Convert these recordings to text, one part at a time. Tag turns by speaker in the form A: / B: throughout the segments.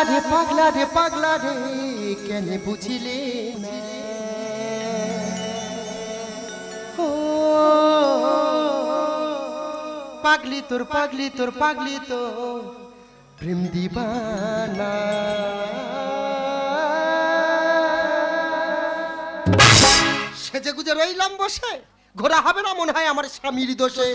A: পাগলা রে পাগলা রে পাগলা রে, কেন বুঝিলে পাগলি তোর পাগলি তোর, পাগলি তো প্রেম দিবানা। সেজে গুজে রইলাম বসে ঘোরা হবে না মনে হয় আমার স্বামীর দোষে।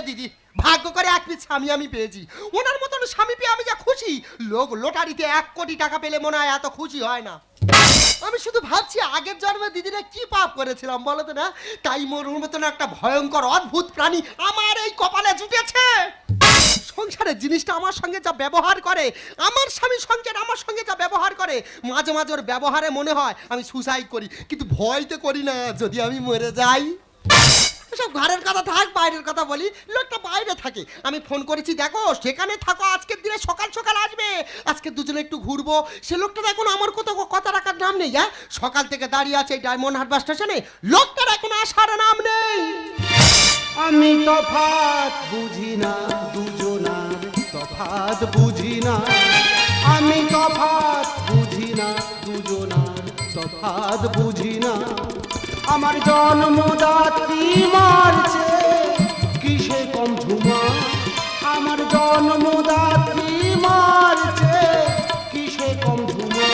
A: রে দিদি, ভাগ্য করে এক স্বামী আমি পেয়েছি। ওনার মতন স্বামী পেয়ে আমি যা খুশি। লোক লোটারিতে এক কোটি টাকা পেলে মনে হয় এত খুশি হয় না। আমি শুধু ভাবছি, আগের জন্মে দিদিরা কি পাপ করেছিলাম বলো তো না? তাই মোর মতন একটা ভয়ঙ্কর অদ্ভুত প্রাণী আমার এই কপালে জুটেছে। সংসারের জিনিসটা আমার সঙ্গে যা ব্যবহার করে, আমার স্বামী সংসার আমার সঙ্গে যা ব্যবহার করে, মাঝে মাঝে ওর ব্যবহারে মনে হয় আমি সুসাইড করি। কিন্তু ভয় তো করি না, যদি আমি মরে যাই। সব ঘরের কথা থাক, বাইরের কথা বলি। লোকটা বাইরে থাকে। আমি ফোন করেছি, দেখো, সেখানে থাকো, আজকের দিনে সকাল সকাল আসবে। আজকে দুজনে একটু ঘুরবো। সে লোকটা এখন আমার কোথাও কথা রাখার নাম নেই হ্যাঁ? সকাল থেকে দাঁড়িয়ে আছে এই ডায়মন্ড হারবার স্টেশনে লোকটার এখন আসার নাম নেই।
B: আমি তফাত বুঝি না দুজনার তফাত বুঝি না। আমি তফাত বুঝি না দুজনার তফাত বুঝি না। আমার জন্মদাত্রী মারছে? কিসে কম ঝুমা আমার জন্মদাত্রী মারছে? কিসে কম ঝুমা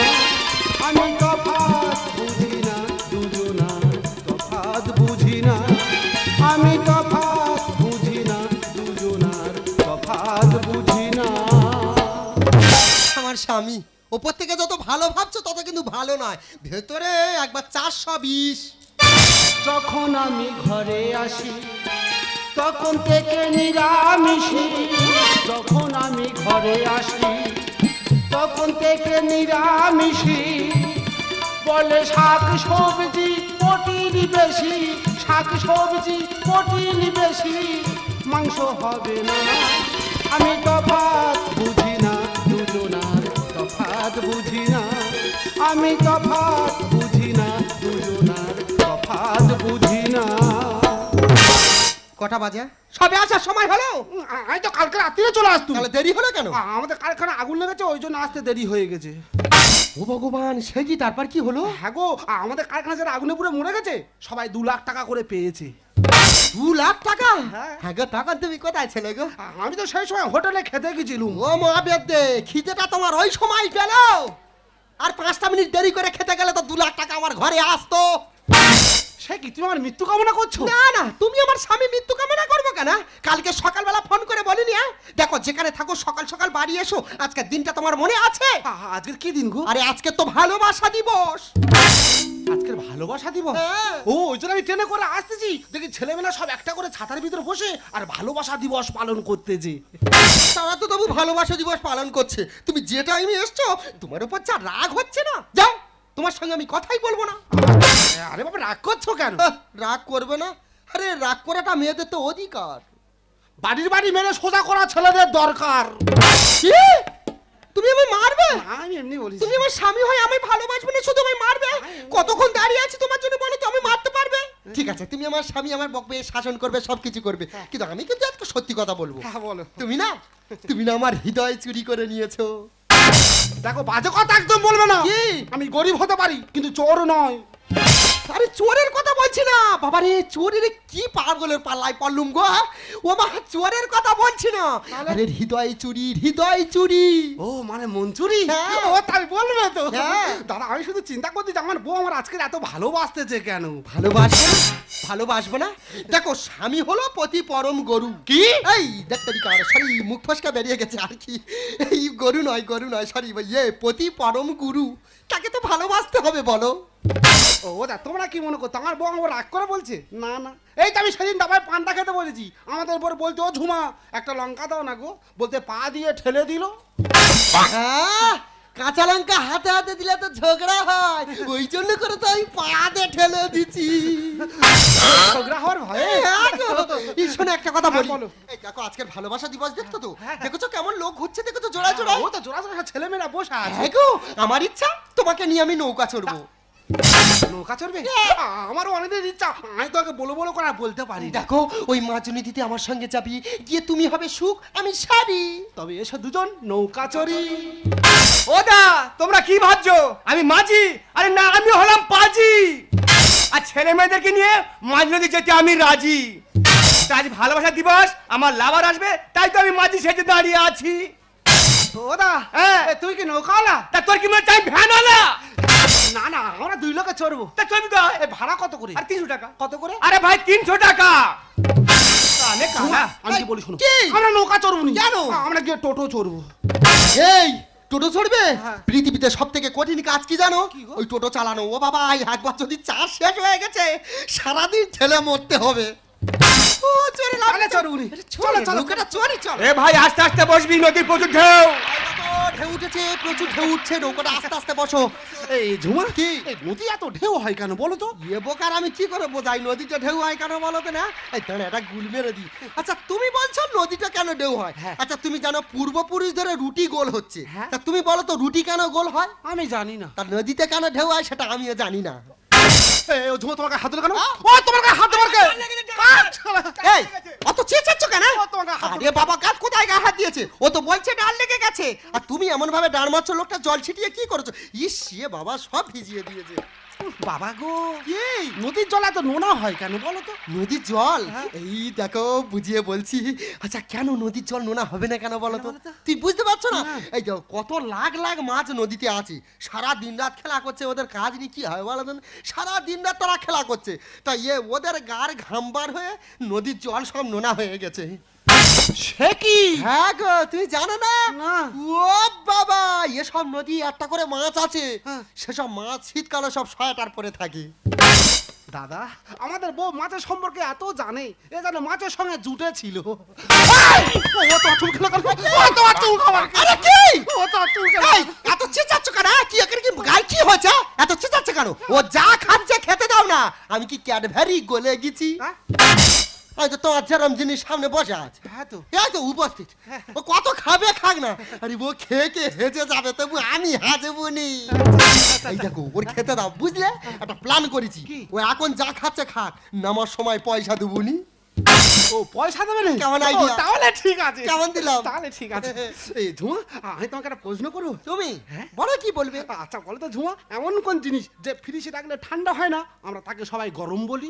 B: আমি তফাত বুঝি না দুজনার তফাত বুঝি না। আমি তফাৎ বুঝি না, দুজনার তফাৎ বুঝি না।
A: আমার স্বামী, ওপর থেকে যত ভালো ভাবছ, তত কিন্তু ভালো নয়। ভেতরে একবার চারশো বিশ।
B: যখন আমি ঘরে আসি, তখন থেকে নিরামিষি। যখন আমি ঘরে আসি, তখন থেকে নিরামিষি। বলে শাক সবজি প্রোটিন বেশি, শাক সবজি প্রোটিন বেশি। মাংস হবে না, আমি তফাৎ বুঝি না, দুজনার তফাৎ বুঝি না, আমি তফাৎ
A: কটা বাজে? সবে আসার সময় হলো।
B: আমি তো কালকে রাত্রিরে চলে আসতো
A: তাহলে দেরি হলো কেন?
B: আমাদের কারখানা আগুন লেগেছে ওই জন্য আসতে দেরি হয়ে গেছে।
A: ও ভগবান সে কি তারপর কি হলো?
B: হ্যাঁ গো আমাদের কারখানা যারা আগুনে পুড়ে মরে গেছে সবাই দু লাখ টাকা করে পেয়েছে।
A: দু লাখ টাকা?
B: হ্যাঁ।
A: হ্যাঁ গো তখন তুমি কোথায় ছিলে গো?
B: আমি তো সেই সময় হোটেলে খেতে গেছিলুম।
A: ও মহাবেদ দে খিদেটা তোমার ওই সময় গেল আর পাঁচটা মিনিট দেরি করে খেতে গেলে তো দু লাখ টাকা আমার ঘরে আসতো।
B: কি? তুমি আমার মৃত্যু কামনা করছ?
A: না না তুমি আমার স্বামী মৃত্যু কামনা করব কেন? কালকে সকালবেলা ফোন করে বলিনি হ্যাঁ? দেখো যেখানে থাকো সকাল সকাল বাড়ি এসো। আজকের দিনটা তোমার মনে আছে?
B: আজকের কি দিন গো?
A: আরে আজকে তো ভালোবাসা দিবস।
B: আজকের ভালোবাসা দিব
A: হ্যাঁ।
B: ও ওই জন্য আমি ট্রেনে করে আসতেছি। দেখি ছেলেমেয়েরা সব একটা করে ছাতার ভিতরে বসে আর ভালোবাসা দিবস পালন করতেছে।
A: তারা তো তবু ভালোবাসা দিবস পালন করছে। তুমি যে টাইমে এসছো তোমার উপর যা রাগ হচ্ছে না? যাও। তোমার সঙ্গে আমি কথাই বলব না।
B: আরে বাবা রাগ করছ কেন?
A: রাগ করবে না। আরে রাগ করাটা মেয়েদের তো অধিকার।
B: বাড়ির বাড়ি মেরে সোজা করা ছেলেদের দরকার?
A: তুমি আমায় মারবে?
B: আমি এমনি বলি
A: তুমি আমার স্বামী হয় আমি ভালোবাসবে না শুধু আমায় মারবে? কতক্ষণ দাঁড়িয়ে আছি তোমার জন্য বলো তো আমি মারতে পারবে? ঠিক আছে তুমি আমার স্বামী আমার বকবে শাসন করবে সবকিছু করবে। কিন্তু আমি কিন্তু আজকে সত্যি কথা বলব।
B: হ্যাঁ বলো।
A: তুমি না তুমি না আমার হৃদয় চুরি করে নিয়েছো।
B: দেখো বাজে কথা একদম বলবে না? আমি গরিব হতে পারি কিন্তু চোর নয়
A: আরে চোরের কথা বলছি না। বাবা রে চোরের কি পাগলের পাল্লায় পড়লুম গো হ্যাঁ? ও মা চোরের কথা বলছি না। আরে হৃদয় চুরি হৃদয় চুরি।
B: ও মানে মঞ্জুরি
A: হ্যাঁ।
B: ও তাই বলবে তো।
A: হ্যাঁ।
B: দাদা আমি শুধু চিন্তা করছি যে আমার বউ আমার আজকে এত ভালোবাসতেছে কেন?
A: ভালোবাসবো না? ভালোবাসবো না? দেখো স্বামী হলো পতি পরম গরু।
B: কি?
A: এই দিকে আর সরি মুখ ফসকা বেরিয়ে গেছে আর কি। এই গরু নয় গরু নয় সরি ইয়ে পতি পরম গুরু। তাকে তো ভালোবাসতে হবে বলো।
B: ও দা তোমরা কি মনে করতো আমার বউ আমার রাগ করে বলছে? না না। এই তো আমি সেদিন দাবায় পান্তা খেতে বলেছি। আমাদের উপর বলতে ও ঝুমা একটা লঙ্কা দাও না গো। বলতে পা দিয়ে ঠেলে দিল।
A: হ্যাঁ কাঁচা লঙ্কা হাতে হাতে দিলে তো ঝগড়া হয়। ওই জন্য করে তো আমি পাতে ঠেলে দিছি।
B: ঝগড়া হওয়ার ভয়ে?
A: হ্যাঁ এই শোনো একটা কথা বলি
B: হ্যাঁ, বলো।
A: এই দেখো আজকের ভালোবাসা দিবস দেখছ তো?
B: হ্যাঁ, হ্যাঁ।
A: দেখেছ কেমন লোক ঘুরছে দেখেছ জোড়া জোড়া
B: ও তো জোড়া জোড়া ছেলেমেয়েরা বসে আছে।
A: হ্যাঁ গো আমার ইচ্ছা তোমাকে নিয়ে আমি নৌকা চড়বো।
B: নৌকা চড়বে? আমারও অনেকদিন ইচ্ছা। আমি তোকে বলো বলো করে বলতে পারি
A: দেখো ওই মাঝুনিধিতে আমার সঙ্গে যাবি গিয়ে তুমি হবে সুখ আমি শাড়ি
B: তবে এসো দুজন নৌকা চড়ি।
C: ও দা তোমরা কি ভাবছ? আমি মাঝি আরে না আমি হলাম পাজি। আর ছেলে মেয়েদেরকে নিয়ে মাঝ নদী যেতে আমি রাজি। আজ ভালোবাসা দিবস আমার লাভার আসবে তাই তো আমি মাঝি সেজে দাঁড়িয়ে আছি।
B: ও দা
C: হ্যাঁ।
B: তুই কি নৌকাওয়ালা?
C: তা তোর কি মনে আমি ভ্যানওয়ালা?
B: না না আমরা দুই লোকে চড়বো।
C: তা চলবি তো
B: এ ভাড়া কত করে?
C: আর তিনশো টাকা।
B: কত করে?
C: আরে ভাই তিনশো টাকা। কানে কানা।
B: আমি কি বলি শোনো? আমরা নৌকা চড়বো নি
A: কেন?
B: আমরা গিয়ে টোটো চড়বো।
A: এই টোটো চড়বে?
B: হ্যাঁ।
A: পৃথিবীতে সব থেকে কঠিন কাজ কি জানো?
B: কি
A: ওই টোটো চালানো। ও বাবা এই একবার যদি চাষ শেষ হয়ে গেছে সারাদিন ঠেলে মরতে হবে। ও চড়ে লাভ নেই।
B: চড়বো নি। চলো,
A: চলো
B: চলো।
A: নৌকাটা চড়ি
C: এ ভাই আস্তে আস্তে বসবি নদীর প্রচুর ঢেউ
A: এই ঢেউ উঠেছে প্রচুর ঢেউ উঠছে নৌকাটা আস্তে আস্তে বসো
B: এই ঝুমা
A: কি?
B: নদী এত ঢেউ হয় কেন বলো তো
A: বোকার আমি কি করে বোঝাই নদীটা ঢেউ হয় কেন বলো তো না এই দাঁড়া একটা গুল মেরে দিই আচ্ছা তুমি বলছো নদীটা কেন ঢেউ হয়
B: হ্যাঁ।
A: আচ্ছা তুমি জানো পূর্বপুরুষ ধরে রুটি গোল হচ্ছে
B: হ্যাঁ।
A: তা তুমি বলো তো রুটি কেন গোল হয়
B: আমি জানি না
A: তার নদীতে কেন ঢেউ হয় সেটা আমিও জানি না
B: এই ও ঝুমা তোমাকে হাত দিল কেন? ও তোমার গায়ে হাত দেবার কে।
A: এই অত চেঁচাচ্ছ কেন আরে বাবা কাজ কোথায় গায়ে হাত দিয়েছে? ও তো বলছে ডাল লেগে গেছে। আর তুমি এমন ভাবে ডাল মারছো লোকটা জল ছিটিয়ে কি করেছ? ইস বাবা সব ভিজিয়ে দিয়েছে।
B: বাবা গো।
A: কি
B: নদীর জল এত নোনা হয় কেন বলো তো?
A: নদীর জল?
B: হ্যাঁ।
A: এই দেখো বুঝিয়ে বলছি। আচ্ছা কেন নদীর জল নোনা হবে না কেন বলো তো? তুই বুঝতে পারছ না?
B: না।
A: এই দেখো কত লাখ লাখ মাছ নদীতে আছে। সারা দিন রাত খেলা করছে ওদের কাজ নিয়ে কি হয় বলো তো? সারা দিন রাত তারা খেলা করছে। তা ইয়ে ওদের গার ঘামবার হয়ে নদীর জল সব নোনা হয়ে গেছে।
B: সে কি?
A: হ্যাঁ গো তুই জানো না। ও বাবা এসব নদী একটা করে মাছ আছে।
B: হ্যাঁ।
A: সেসব মাছ শীতকালে সব সোয়েটার পরে থাকে।
B: দাদা আমাদের বউ মাছের সম্পর্কে এত জানে এ যেন মাছের সঙ্গে জুটে ছিল। ও তো চুল খেলো ও তো চুল খাবার
A: আরে কি?
B: ও তো চুল খেলো।
A: এত চেঁচাচ্ছ কেন? হ্যাঁ? কি এখানে কি গায়ে কি হয়েছে? এত চেঁচাচ্ছ কেন? ও যা খাচ্ছে খেতে দাও না। আমি কি ক্যাডভ্যারি গলে গেছি?
B: হ্যাঁ?
A: তো তোমার যেরম জিনিস সামনে বসে আছে।
B: হ্যাঁ তো।
A: এই তো উপস্থিত। ও কত খাবে খাক না। আরে ও খেয়ে খেয়ে হেজে যাবে তবু আমি হাজবো নি। এই দেখো ওর খেতে দাও বুঝলে? একটা প্ল্যান করেছি। ও এখন যা খাচ্ছে খাক নামার সময় পয়সা দেবো নি।
B: ও পয়সা দেবে না?
A: কেমন idea?
B: তাহলে ঠিক আছে।
A: কেমন দিলাম?
B: তাহলে ঠিক আছে। এই আমি তোমাকে একটা প্রশ্ন করব।
A: তুমি?
B: হ্যাঁ?
A: বলো কি বলবে?
B: আচ্ছা বলো তো এমন কোন জিনিস যে ফ্রিজে রাখলে ঠান্ডা হয় না? আমরা তাকে সবাই গরম বলি।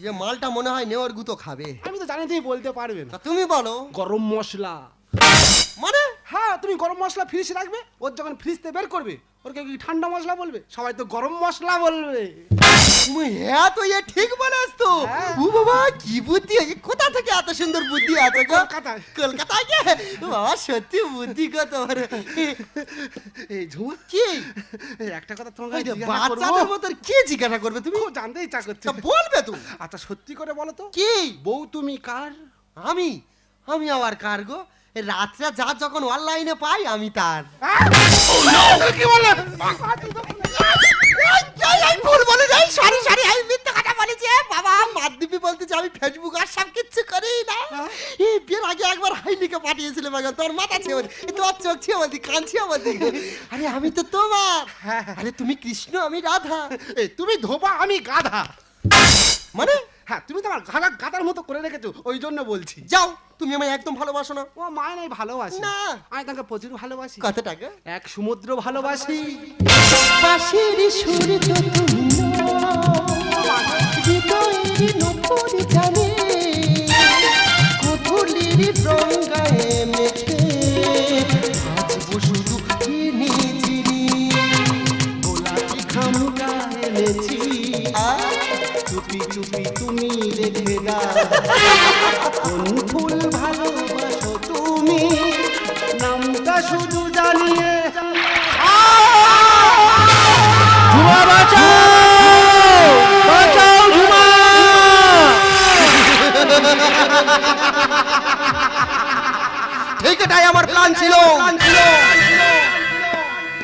A: যে মালটা মনে হয় নেওয়ার গুতো খাবে।
B: আমি তো জানি তুমি বলতে পারবে না।
A: তা তুমি বলো।
B: গরম মশলা।
A: মানে?
B: হ্যাঁ তুমি গরম মশলা ফ্রিজে রাখবে ওর যখন ফ্রিজতে বের করবে ওর কেউ কি ঠান্ডা মশলা বলবে? সবাই তো গরম মশলা বলবে।
A: তুমি হ্যাঁ তো এ ঠিক বলেছ তো।
B: হ্যাঁ।
A: ও বাবা কি বুদ্ধি আছে কোথা থেকে এত সুন্দর বুদ্ধি আছে
B: কলকাতায়।
A: কলকাতায় গে? বাবা সত্যি বুদ্ধি তোমার।
B: এই ঝুমা।
A: কি?
B: একটা কথা তোমাকে।
A: বাচ্চাদের মতো কি জিজ্ঞাসা করবে তুমি?
B: খুব জানতে ইচ্ছা করছে।
A: বলবে তো
B: আচ্ছা সত্যি করে বলো তো।
A: কি?
B: বউ তুমি কার?
A: আমি? আমি আবার কার গো? রাত্রে যা যখন অনলাইনে পাই আমি তার।
B: কি বলে
A: এই, এই, এই, ভুল বলে যাই সরি সরি আমি মিথ্যে কথা বলেছি বাবা মাধ্যমিক বলতেছে আমি ফেসবুক আর সব কিচ্ছু করি না এই বিয়ের আগে একবার পাঠিয়েছিলাম তোর মাথা চোখ কান বলছি আরে আমি তো তোমার। আরে তুমি কৃষ্ণ আমি রাধা।
B: তুমি ধোবা আমি গাধা।
A: মানে?
B: হ্যাঁ তুমি তো আমার গাদা গাদার মতো করে রেখেছো ওই জন্য বলছি।
A: যাও তুমি আমায় একদম ভালোবাসো না।
B: ও মায় নাই ভালোবাসি।
A: না।
B: আমি তাকে প্রচুর ভালোবাসি।
A: কথাটাকে টাকা
B: এক সমুদ্র ভালোবাসি।
A: পাশের সূর্য তুমি
B: কোন ফুল ভালোবাসো তুমি। নামটা শুধু জানিয়ে।
A: ঝুমা বাঁচাও! বাঁচাও ঝুমা ঠিক এটাই আমার প্ল্যান ছিল।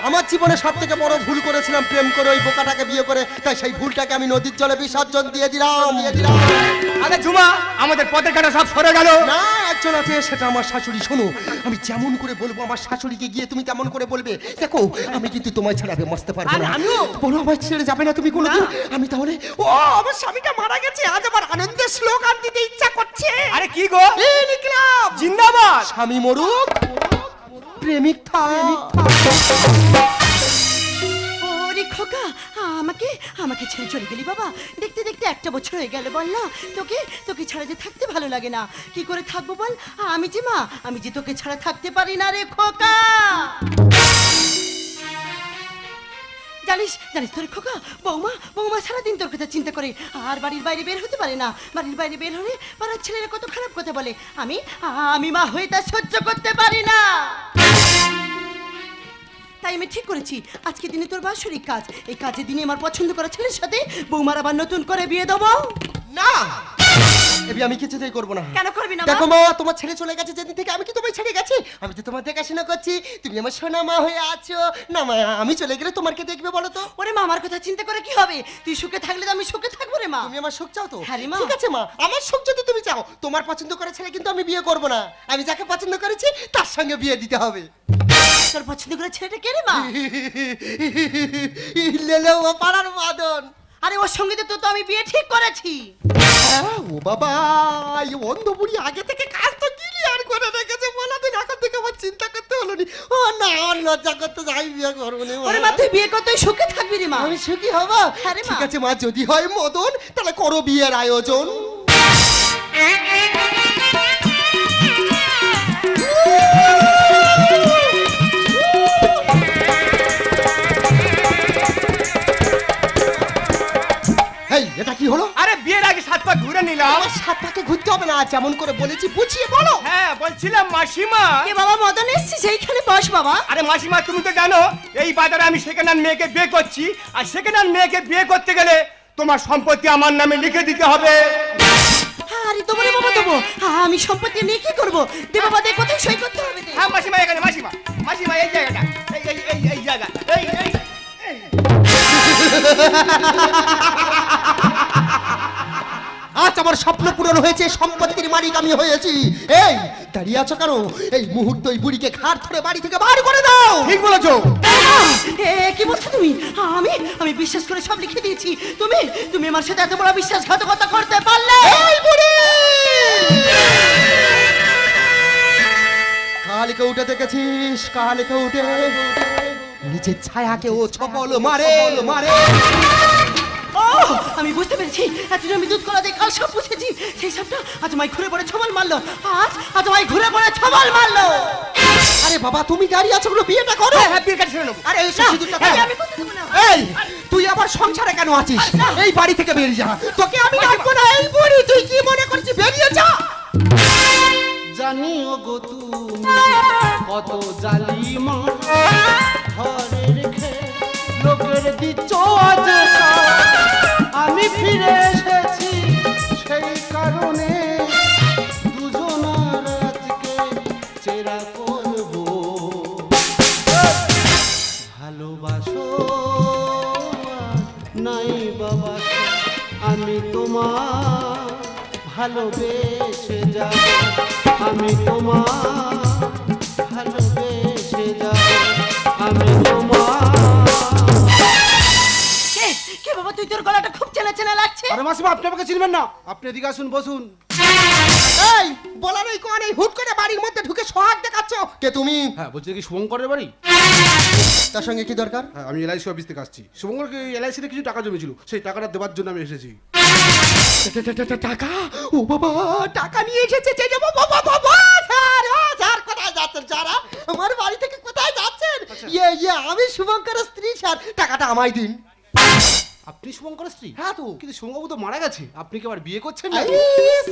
A: আমার জীবনে সব থেকে বড় ভুল করেছিলাম প্রেম করে ওই বোকাটাকে বিয়ে করে তাই সেই ভুলটাকে আমি নদীর জলে বিসর্জন দিয়ে দিলাম
C: আরে ঝুমা আমাদের পথের কাটা সব সরে গেল।
A: না একজন আছে সেটা আমার শাশুড়ি শোনো আমি যেমন করে বলব আমার শাশুড়িকে গিয়ে তুমি তেমন করে বলবে দেখো আমি কিন্তু তোমায় ছাড়া আমি মস্তে পারব না। আমিও। বলো আমার ছেড়ে যাবে না তুমি কোনোদিন আমি তাহলে ও আমার স্বামীটা মারা গেছে আজ আমার আনন্দের স্লোগান দিতে ইচ্ছা করছে।
C: আরে কি গো? জিন্দাবাদ!
A: স্বামী মরুক। প্রেমিক থাক
D: ওরে খোকা, আমাকে আমাকে ছেড়ে চলে গেলি বাবা। দেখতে দেখতে একটা বছর হয়ে গেল, বল না। তোকে তোকে ছাড়া যে থাকতে ভালো লাগে না। কি করে থাকব বল? আমি যে মা, আমি যে তোকে ছাড়া থাকতে পারি না রে খোকা। জানিস জানিস তোর খোকা? বৌমা বৌমা সারাদিন তোর কথা চিন্তা করে। আর বাড়ির বাইরে বের হতে পারে না। বাড়ির বাইরে বের হলে পাড়ার ছেলেরা কত খারাপ কথা বলে। আমি আমি মা হয়ে তা সহ্য করতে পারি না। তাই আমি ঠিক করেছি। আজকে দিনে তোর বাৎসরিক কাজ। এই কাজের দিনে আমার পছন্দ করা ছেলের সাথে বৌমার আবার নতুন করে বিয়ে দেবো।
A: না! এবি আমি কিছুতেই করব না।
D: কেন করবি না মা?
A: দেখো মা তোমার ছেলে চলে গেছে যেদিন থেকে আমি কি তোমায় ছেড়ে গেছি? আমি তো তোমার দেখাশোনা করছি। তুমি আমার সোনা মা হয়ে আছো। না মা আমি চলে গেলে তোমার কে দেখবে বলো তো?
D: ওরে মা আমার কথা চিন্তা করে কি হবে? তুই সুখে থাকলে তো আমি সুখে থাকব রে মা।
A: তুমি আমার সুখ চাও তো?
D: হ্যাঁ রে মা।
A: ঠিক আছে মা আমার সুখ যদি তুমি চাও তোমার পছন্দ করে ছেলে কিন্তু আমি বিয়ে করব না। আমি যাকে পছন্দ করেছি তার সঙ্গে বিয়ে দিতে হবে।
D: তোর পছন্দ করে ছেলেটা কে রে মা?
A: লেলে পাড়ার বাদন
D: আরে ওর সঙ্গে তো তো আমি বিয়ে ঠিক করেছি।
A: হ্যাঁ, ও বাবা এই অন্ধ বুড়ি আগে থেকে কাজ তো ক্লিয়ার করে রেখেছে বলা দিন এখন থেকে আমার চিন্তা করতে হলো নি। ও না আমার লজ্জা করতে যাই বিয়ে করব না
D: আরে মা তুই বিয়ে করতে সুখে থাকবি রে মা।
A: আমি সুখী হব?
D: আরে মা।
A: ঠিক আছে মা যদি হয় মদন তাহলে করো বিয়ের আয়োজন।
C: নিলাম।
A: আমার সাত পাকে ঘুরতে হবে না যেমন করে বলেছি বুঝিয়ে বলো।
C: হ্যাঁ বলছিলাম মাসিমা।
D: কে বাবা মদন এসছি সেইখানে বস বাবা।
C: আরে মাসিমা তুমি তো জানো এই বাজারে আমি সেকেন্ড হ্যান্ড মেয়েকে বিয়ে করছি। আর সেকেন্ড হ্যান্ড মেয়েকে বিয়ে করতে গেলে তোমার সম্পত্তি আমার নামে লিখে দিতে হবে।
D: আরে তোমারে বাবা দেবো আমি সম্পত্তি নিয়ে কি করব? দে বাবা দে কোথায় সই করতে হবে দে।
C: হ্যাঁ মাসিমা এখানে মাসিমা মাসিমা এই জায়গাটা এই এই এই এই জায়গা এই এই।
A: আজ আমার স্বপ্ন পূরণ হয়েছে সম্পত্তির মালিক আমি হয়েছি। এই দাঁড়িয়ে আছো কেন? এই মুহূর্তে ওই বুড়িকে ঘাট ধরে বাড়ি থেকে বার করে দাও।
C: ঠিক বলেছ।
D: এ কি বলছো তুমি? আমি আমি বিশ্বাস করে সব লিখে দিয়েছি। তুমি তুমি আমার সাথে এত বড় বিশ্বাসঘাতকতা করতে পারলে?
A: এই বুড়ি! কালকে উঠে দেখেছিস? কালকে উঠে নিজের ছায়াকে ও ছপল মারে। মারে।
D: আমি বুঝতে পেরেছি। এতদিন আমি দুধ কলা দিয়ে কাল সব বুঝেছি। সেই সবটা আজ আমায় ঘুরে পড়ে ছবল মারলো। আজ আজ আমায় ঘুরে পড়ে ছবল মারলো।
A: আরে বাবা তুমি দাঁড়িয়ে আছো কোনো বিয়েটা করো।
C: হ্যাঁ হ্যাঁ বিয়ে কাটে নেব।
A: আরে এই সিঁদুরটা
D: এই আমি করতে দেবো না।
A: এই তুই আবার সংসারে কেন আছিস? এই বাড়ি থেকে বেরিয়ে যা। তোকে আমি রাখব না এই বুড়ি। তুই কি মনে করছিস? বেরিয়ে যা।
B: জানি ও গো তুমি কত জালিমা। ঘরে রেখে লোকের দিচ্ছ আজ ফিরে এসেছি সেই কারণে দুজনার আজকে চেরা করব। ভালোবাসো নাই বাবা, আমি তোমার ভালোবেসে যাব। আমি তোমার ভালোবেসে যাব। আমি তোমার
D: কে? কে বাবা, তুই তোর গলাটা চেনা চেনা লাগছে?
B: আরে মাসিমা আপনি আমাকে চিনবেন না। আপনি এদিকে আসুন বসুন।
A: এই বলার এই কোয়ানে হুট করে বাড়ির মধ্যে ঢুকে সোহাগ দেখাচ্ছ। কে তুমি?
B: হ্যাঁ বলছি কি শুভঙ্করের বাড়ি?
A: তার সঙ্গে কি দরকার?
B: হ্যাঁ আমি এলআইসি অফিস থেকে আসছি। শুভঙ্করকে এলআইসিতে কিছু টাকা জমেছিল? সেই টাকাটা দেওয়ার জন্য আমি এসেছি।
A: টাকা? ও বাবা টাকা নিয়ে এসেছে যে যাব? বাবা বাবা স্যার ও স্যার কোথায় যাচ্ছেন যারা? আমার বাড়ি থেকে কোথায় যাচ্ছেন? ইয়ে ইয়ে আমি শুভঙ্করের স্ত্রী স্যার। টাকাটা আমায় দিন।
B: আপনি শুভঙ্করের স্ত্রী?
A: হ্যাঁ তো।
B: কিন্তু শুভঙ্কর তো মারা গেছে। আপনি কি আবার বিয়ে করছেন নাকি?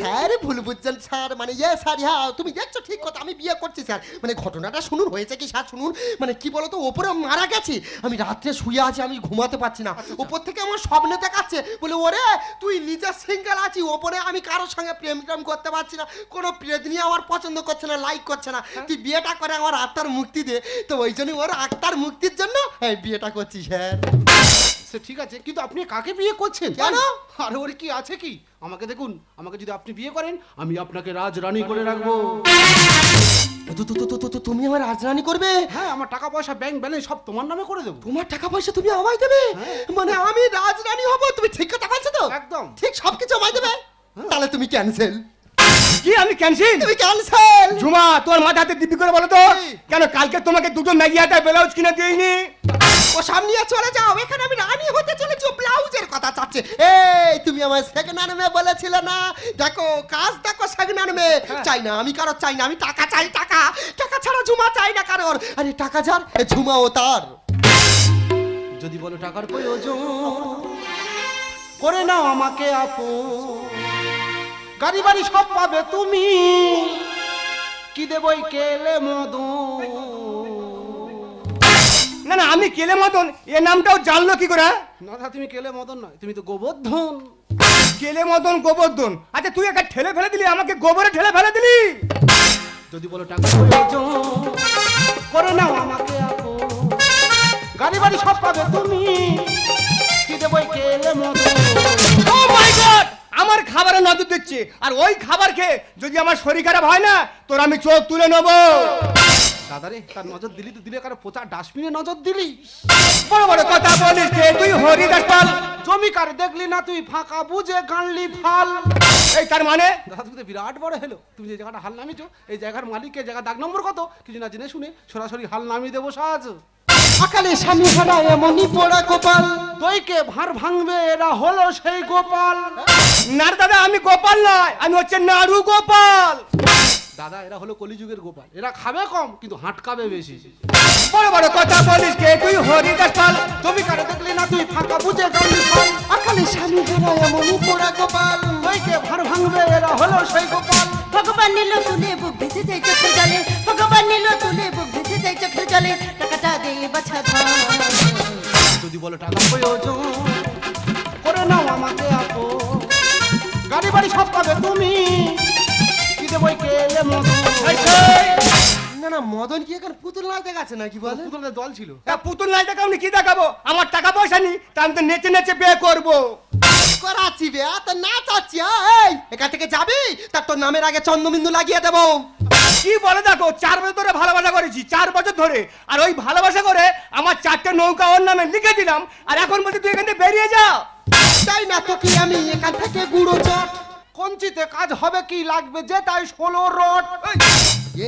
A: স্যার ভুল বুঝছেন স্যার। মানে ইয়ে স্যার হ্যাঁ তুমি দেখছ ঠিক কথা আমি বিয়ে করছি স্যার। মানে ঘটনাটা শুনুন হয়েছে কি স্যার শুনুন। মানে কি বলতো ওপরে মারা গেছি। আমি রাত্রে শুয়ে আছি আমি ঘুমাতে পারছি না। ওপর থেকে আমার স্বপ্নে দেখাচ্ছে। বলে ওরে তুই নিজে সিঙ্গেল আছি ওপরে আমি কারোর সঙ্গে প্রেম প্রেম করতে পারছি না। কোনো প্রেদনি আমার পছন্দ করছে না লাইক করছে না। তুই বিয়েটা করে আমার আত্মার মুক্তি দে। তো ওই জন্য ওর আত্মার মুক্তির জন্য হ্যাঁ বিয়েটা করছি স্যার।
B: সে ঠিক আছে কিন্তু আপনি কাকে বিয়ে করছেন?
A: কেন?
B: আরে ওর কি আছে কি? আমাকে দেখুন আমাকে যদি আপনি বিয়ে করেন আমি আপনাকে রাজ রাজরানী করে রাখব।
A: তো তো- তো- তো- তো- তো- তুমি আমার রাজরানি করবে?
B: হ্যাঁ আমার টাকা পয়সা ব্যাংক ব্যালেন্স সব তোমার নামে করে দেবো।
A: তোমার টাকা পয়সা তুমি আমায় দেবে? মানে আমি রাজরানী হব? তুমি ঠিক কথা বলছো তো?
B: একদম।
A: ঠিক সবকিছু আমায় দেবে? তাহলে তুমি ক্যান্সেল
C: কি আমি ক্যান্সেল
A: তুমি ক্যান্সেল
C: ঝুমা তোর মাথাতে দিব্যি করে বলো তো। কেন কালকে তোমাকে দুটো ম্যাগি আটা ব্লাউজ কিনে দিইনি?
A: ও সামনে চলে যাও এখানে আমি রানী হতে চলেছি ব্লাউজের কথা চাচ্ছে। এই তুমি আমার সেকেন্ড আনমে বলেছিলে না? দেখো কাজ দেখো সেকেন্ড আনমে চাই না আমি কারও চাই না আমি টাকা চাই টাকা। টাকা ছাড়া ঝুমা চাই না কারোর। আরে টাকা যার ঝুমাও তার।
B: যদি বলো টাকার প্রয়োজন করে নাও আমাকে আপন। গাড়ি বাড়ি সব পাবে তুমি। কি দেবই কেলে মদন
C: না না আমি কেলে মতন এ নামটাও জানলো কি করে হ্যাঁ?
B: না তুমি কেলে মদন নয় তুমি তো গোবর্ধন।
C: কেলে মতন গোবর্ধন? আচ্ছা তুই একটা ঠেলে ফেলে দিলি আমাকে গোবরে ঠেলে ফেলে দিলি?
B: যদি বলো টাকা প্রয়োজন করে নাও আমাকে গাড়ি বাড়ি সব পাবে তুমি। কি দেবই কেলে মদন?
C: ও মাই গড আমার খাবারে নজর দিচ্ছে। আর ওই খাবার খেয়ে যদি আমার শরীর খারাপ হয় না, তোর আমি চোখ তুলে নেব।
B: দাদারে তার নজর দিলি তো দিলে কারও পচা ডাস্টবিনে নজর দিলি?
C: বড় বড় কথা বলিস কে তুই হরিদাস পাল।
B: জমিকার দেখলি না তুই ফাঁকা বুঝে গানলি ফাল।
C: এই তার মানে?
B: দাদা তুমি তো বিরাট বড় হেলো। তুমি যে জায়গাটা হাল নামিছো এই জায়গার মালিককে জায়গা দাগ নম্বর কত? কিছু না জেনে শুনে সরাসরি হাল নামিয়ে দেবো সাজ।
A: সকালে স্বামী হারা এমনই পোড়া কপাল
B: দইকে ভার ভাঙবে এরা হলো সেই গোপাল।
C: না দাদা আমি গোপাল নয় আমি হচ্ছে নাড়ু গোপাল।
B: দাদা এরা হলো কলিযুগের গোপাল। এরা খাবে কম কিন্তু হাঁটকাবে বেশি।
C: বড় বড় কথা বলিস কে? তুই হরিদাস পাল।
B: জমিকার দেখলি না? তুই ফাঁকা বুঝে গানলি ফাল
A: সকালে স্বামী হারা এমনই পোড়া কপাল
B: দইকে ভার ভাঙবে এরা হলো সেই গোপাল।
D: ভগবান নিল তুলে বুক ভেসে যাই চোখের জলে। ভগবান নিল তুলে বুক ভেসে যাই চোখের জলে। টাকাটা দে বাছা
B: যদি বলো টাকা প্রয়োজন করে নাও আমাকে আপো গাড়ি বাড়ি সব পাবে তুমি।
A: মদন কি এখন পুতুল না দেখাচ্ছে নাকি বলে
B: পুতুলের দল ছিল।
C: পুতুল নাই কি দেখাবো? আমার টাকা পয়সা নি তা আমি তো নেচে নেচে বিয়ে করব।
A: করাচ্ছি বে এত না চাচ্ছি এই। এখান থেকে যাবি? তার তোর নামের আগে চন্দ্রবিন্দু লাগিয়ে দেবো।
C: কি বলে দেখো চার বছর ধরে ভালোবাসা করেছি চার বছর ধরে। আর ওই ভালোবাসা করে আমার চারটে নৌকা ওর নামে লিখে দিলাম আর এখন বলছি তুই এখান থেকে বেরিয়ে যা।
A: তাই না তোকে আমি এখান থেকে গুঁড়ো চট।
B: কঞ্চিতে কাজ হবে কি লাগবে যে তাই ষোলো রড।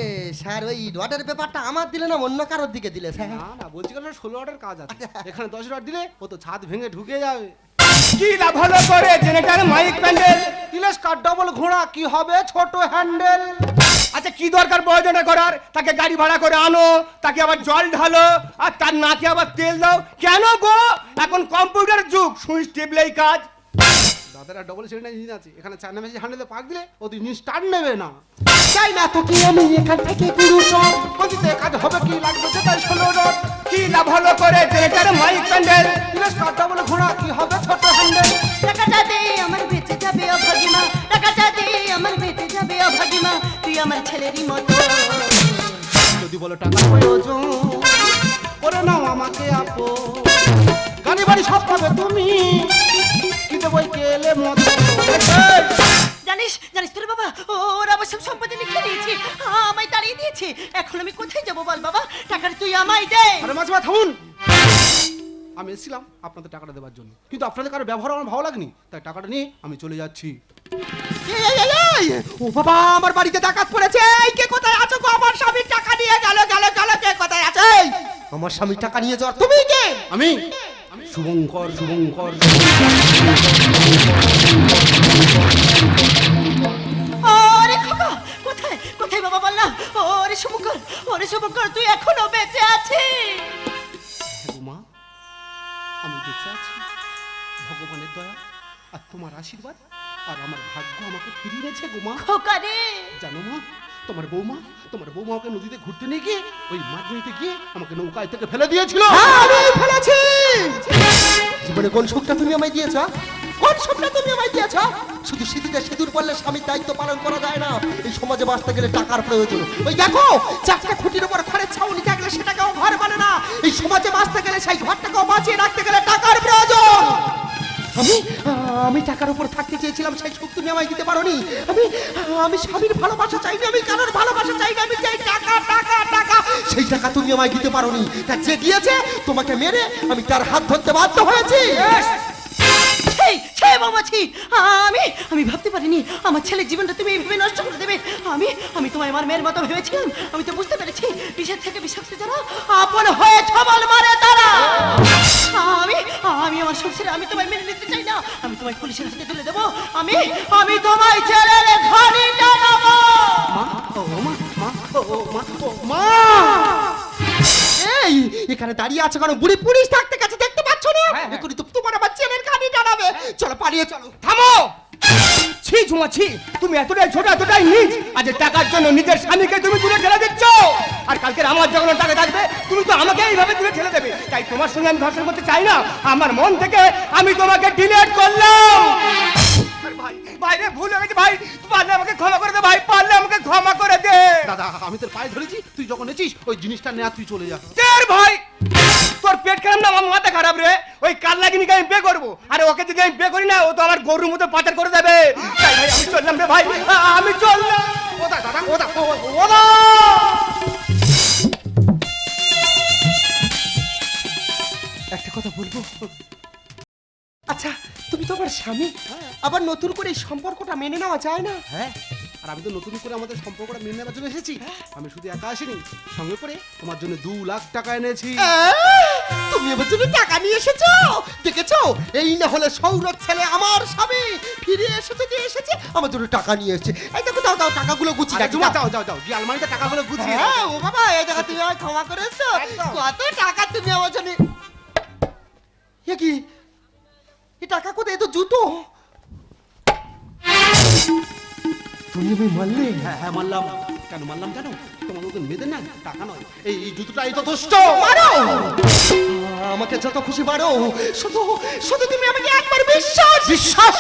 A: এ স্যার ওই রডের ব্যাপারটা আমার দিলে না অন্য কারোর দিকে দিলে স্যার?
B: না না বলছি কেন ষোলো রডের কাজ আছে। এখানে দশ রড দিলে ও তো ছাদ ভেঙে ঢুকে যাবে।
C: কি লাভ হলো করে জেনেটার মাইক প্যান্ডেল?
B: তিলেশ কার ডবল ঘোড়া কি হবে ছোট হ্যান্ডেল?
C: আচ্ছা কি দরকার প্রয়োজনে করার? তাকে গাড়ি ভাড়া করে আনো তাকে আবার জল ঢালো আর তার নাকে আবার তেল দাও। কেন গো? এখন কম্পিউটার যুগ সুইচ টিপলেই কাজ।
B: দাদারা ডবল সিলিন্ডার ইঞ্জিন আছে। এখানে চায়না মেশিন হ্যান্ডেলে পাক দিলে ও তো ইঞ্জিন স্টার্ট নেবে না।
A: তাই না তোকে আমি এখান থেকে গুঁড়ো চট
B: কঞ্চিতে কাজ হবে কি লাগবে তাই ষোলো
C: কি লাভ হলো করে জেনেটার মাইক প্যান্ডেল
B: কার ডবল ঘোড়া কি হবে ছোট হ্যান্ডেল
D: টাকাটা দে আমার বেঁচে যাবে অভাগিমা টাকাটা দে আমার বেঁচে যাবে অভাগিমা তুই আমার ছেলেরই মতো।
B: যদি বলো টাকা প্রয়োজন করে নাও আমাকে আপো গাড়ি বাড়ি সব পাবে তুমি। কি দেবই মতো
D: জানিস জানিস তোর বাবা ও ওরা আমার সব সম্পত্তি লিখে দিয়েছে আমায় তাড়িয়ে দিয়েছে। এখন আমি কোথায় যাব বল বাবা? টাকাটা তুই আমায় দে।
B: আরে মাঝে থামুন। আমি এসেছিলাম আপনাদের টাকাটা দেওয়ার জন্য কিন্তু আপনাদের কারও ব্যবহার আমার ভালো লাগেনি তাই টাকাটা নিয়ে আমি চলে যাচ্ছি!
A: ও বাবা আমার বাড়িতে ডাকাত পড়েছে। এই, কে কোথায় আছো গো? আমার স্বামীর টাকা নিয়ে গেল গেল গেল কে কোথায় আছে? আমার স্বামীর টাকা নিয়ে যাওয়ার তুমি কে?
B: আমি? শুভঙ্কর শুভঙ্কর।
D: কোথায়? কোথায় বাবা বল না ওরে শুভঙ্কর ওরে শুভঙ্কর তুই এখনও বেঁচে আছিস?
B: হ্যাঁ মা আমি বেঁচে আছি। ভগবানের দয়া আর তোমার আশীর্বাদ আর আমার ভাগ্য আমাকে ফিরিয়ে এনেছে জানো মা তোমার বৌমা তোমার বৌমা ওকে নদীতে ঘুরতে নিয়ে গিয়ে ওই মাছ নদীতে গিয়ে আমাকে নৌকায় থেকে ফেলে দিয়েছিল।
A: হ্যাঁ, আমি ফেলেছি। জীবনে কোন সুখটা তুমি আমায় দিয়েছ কোন সুখটা তুমি আমায় দিয়েছ? শুধু স্মৃতিতে সিঁদুর পড়লে স্বামীর দায়িত্ব পালন করা যায় না। এই সমাজে বাঁচতে গেলে টাকার প্রয়োজন। ওই দেখো চাকরি খুঁটির উপর ঘরের ছাউনি থাকলে সেটাকেও ঘর বলে না। এই সমাজে বাঁচতে গেলে সেই ঘরটাকেও বাঁচিয়ে রাখতে গেলে টাকার প্রয়োজন। আমি আমি টাকার উপর থাকতে চেয়েছিলাম, সেই সুখ তুমি আমায় দিতে পারোনি। আমি আমি স্বামীর ভালোবাসা চাইনি, আমি কারোর ভালোবাসা চাইনি, আমি চাই টাকা টাকা টাকা। সেই টাকা তুমি আমায় দিতে পারোনি। তা যে দিয়েছে, তোমাকে মেরে আমি তার হাত ধরতে বাধ্য হয়েছি।
D: ছি ছি বাবা ছি আমি আমি ভাবতে পারিনি আমার ছেলের জীবনটা তুমি এইভাবে নষ্ট করে দেবে। আমি আমি তোমায় আমার মেয়ের মতো ভেবেছিলাম। আমি তো বুঝতে পেরেছি বিষের থেকে বিষাক্ত যারা আপন হয়ে ছবল মারে তারা। আমি আমি আমার সংসারে আমি তোমায় মেনে নিতে চাই না। আমি তোমায় পুলিশের হাতে তুলে দেবো। আমি আমি তোমায় জেলের ঘরে জানাব
B: মা ও মা মা ও ও, মা ও মা!
A: এই এখানে দাঁড়িয়ে আছে কারণ বুড়ি পুলিশ থাকতে গেছে দেখতে পাচ্ছ না?
C: হ্যাঁ, হ্যাঁ।
A: এখনই তো জানাবে চলো পালিয়ে চলো।
C: থামো! ছি ঝুমা ছি। তুমি এতটাই ছোট এতটাই নিজ আজ টাকার জন্য নিজের স্বামীকে তুমি তুলে ঠেলে দিচ্ছ। আর কালকে আমার যখন টাকা থাকবে তুমি তো আমাকে এইভাবে তুলে ঠেলে দেবে। তাই তোমার সঙ্গে আমি ঘর্ষণ করতে চাই না। আমার মন থেকে আমি তোমাকে ডিলেট করলাম। ভাই ভাই রে ভুল হয়ে গেছে ভাই। পারলে আমাকে ক্ষমা করে দে ভাই। পারলে আমাকে ক্ষমা করে দে।
B: দাদা আমি তোর পায়ে ধরেছি। তুই যখন এসিস ওই জিনিসটা নেয়া তুই চলে যা।
C: তের ভাই? তোর পেট খারাপ না, আমার মাথা খারাপ রে। ওই কাল্লাগিনিকে আমি বে করব। আরে ওকে যদি আমি বে করি না, ও তো আমার গরুর মতো পাচার করে দেবে। তাই ভাই, আমি চললাম রে ভাই। আমি চললাম।
B: ও দা, দাদা, ও
A: একটা কথা বলব? আচ্ছা তুমি তো আমার স্বামী। আবার নতুন করে এই সম্পর্কটা মেনে নেওয়া যায় না?
B: হ্যাঁ। আর আমি তো নতুন করে আমাদের সম্পর্কটা মেনে নেওয়ার জন্য এসেছি। আমি শুধু একা আসিনি সঙ্গে করে তোমার জন্য দু লাখ টাকা এনেছি।
A: তুমি আমার জন্য টাকা নিয়ে এসেছ? দেখেছ? এই না হলে সৌরভ ছেলে আমার স্বামী ফিরে এসেছে যে এসেছে আমার জন্য টাকা নিয়ে এসেছে। এই দেখো দাও দাও টাকাগুলো গুছিয়ে রাখি
B: জুমা,
A: দাও।
B: যাও যাও যাও গিয়ে আলমারিতে টাকাগুলো গুছিয়ে দাও।
A: হ্যাঁ ও বাবা এই দেখো তুমি আমায় ক্ষমা করেছ কত টাকা তুমি আমার জন্য এ কি? এই টাকা কোথায়? এ তো জুতো। তুমি আমি মারলে
B: হ্যাঁ হ্যাঁ মারলাম। কেন মারলাম কেন তোমার মতন মেয়েদের না টাকা নয়। এই এই জুতোটাই যথেষ্ট।
A: মারো! আমাকে যত খুশি মারো। শুধু শুধু তুমি আমাকে একবার বিশ্বাস! বিশ্বাস!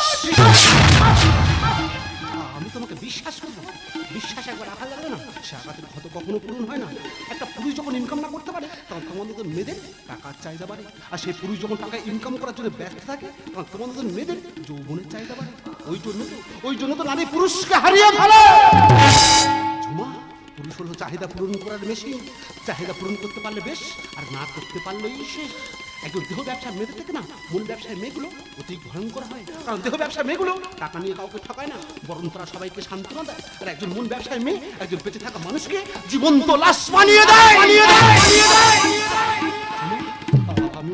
B: সে আঘাতের ক্ষত কখনো পূরণ হয় না। একটা পুরুষ যখন ইনকাম না করতে পারে, তখন তোমাদের মেয়েদের টাকার চাহিদা বাড়ে। আর সেই পুরুষ যখন টাকা ইনকাম করার জন্য ব্যস্ত থাকে, তখন তোমাদের মেয়েদের যৌবনের চাহিদা বাড়ে। ওই জন্য তো ওই জন্য তো নারী পুরুষকে হারিয়ে ফেলে। ঝুমা পুরুষ হলো চাহিদা পূরণ করার মেশিন চাহিদা পূরণ করতে পারলে বেশ, আর না করতে পারলেই শেষ। একজন দেহ ব্যবসার মেয়েদের থেকে না, মূল ব্যবসায় মেয়েগুলো অতি ভয়ঙ্কর হয়। কারণ দেহ ব্যবসার মেয়েগুলো টাকা নিয়ে কাউকে ঠকায় না, বরং তারা সবাইকে সান্ত্বনা দেয় আর একজন মূল ব্যবসায় মেয়ে, একজন বেঁচে থাকা মানুষকে জীবন্ত লাশ বানিয়ে দেয়। আমি-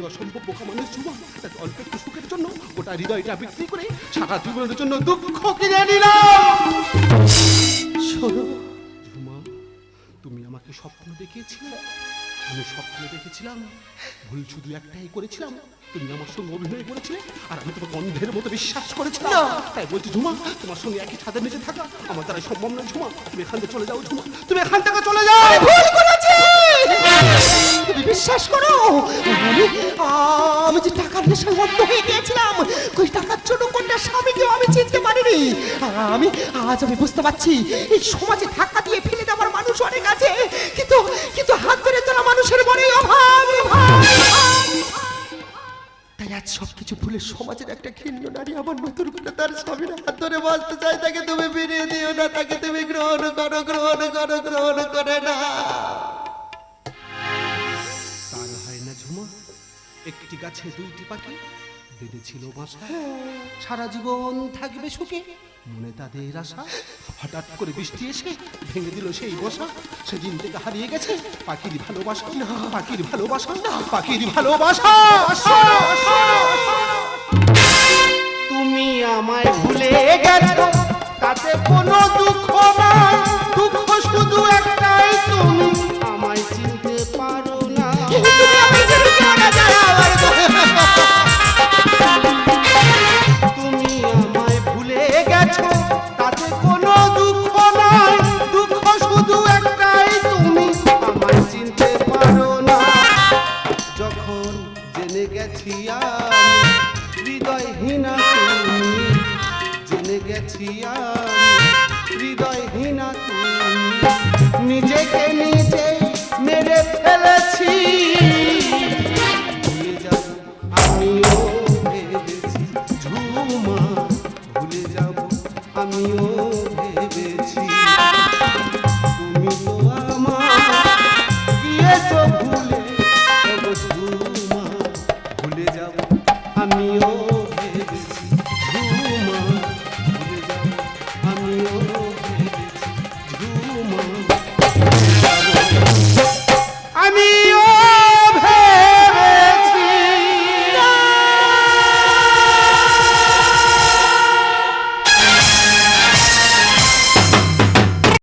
B: অসম্ভব বোকা মানুষ অল্প একটু সুখের জন্য গোটা হৃদয়টা বিক্রি করে সারা জীবনের জন্য দুঃখ কিনে নিলাম। তুমি আমাকে স্বপ্ন দেখিয়েছিলে। আমি স্বপ্ন দেখেছিলাম। ভুল শুধু একটাই করেছিলাম। তুমি আমার সঙ্গে অভিনয় করেছিলে আর আমি তোমাকে অন্ধের মতো বিশ্বাস করেছিলাম। তাই বলছি ঝুমা তোমার সঙ্গে একই ছাদের নিচে থাকা আমার দ্বারা সম্ভব না ঝুমা। তুমি এখান থেকে চলে যাও ঝুমা। তুমি এখান থেকে চলে যাও।
A: ভুল করেছি। তুমি বিশ্বাস করো? আমি যে টাকার নেশায় অন্ধ হয়ে গিয়েছিলাম ওই টাকার জন্য কোনটা স্বামীকেও আমি চিনতে পারিনি। আমি আজ আমি বুঝতে পারছি এই সমাজে ধাক্কা দিয়ে মানুষ অনেক আছে, কিন্তু কিন্তু হাত ধরে তোলা মানুষের বড় অভাব। তাই আজ সবকিছু ভুলে সমাজের একটা ঘৃণ্য নারী আমার নতুন করে তার স্বামীর হাত ধরে বাঁচতে চাই তাকে তুমি ফিরিয়ে দিও না, তাকে তুমি গ্রহণ করো গ্রহণ করো, গ্রহণ করে না।
B: তার হয় না ঝুমা, একটি গাছে দুইটি পাখি, বেঁধেছিল বাসা। সারা জীবন থাকবে সুখে। মনে তাদের আশা? হঠাৎ করে বৃষ্টি এসে ভেঙে দিল সেই বসা। সেদিন থেকে হারিয়ে গেছে পাখির ভালোবাসা। পাখির ভালোবাসা? পাখির ভালোবাসা? তুমি আমায় ভুলে গেছো তাতে কোনো দুঃখ নাই। দুঃখ শুধু একটাই তুমি আমায় চিনতে পারো না। হয়েছি নিজেকে নিজে মেরে ফেলেছি। আমিও ঝুমা। ভুলে যাব আমিও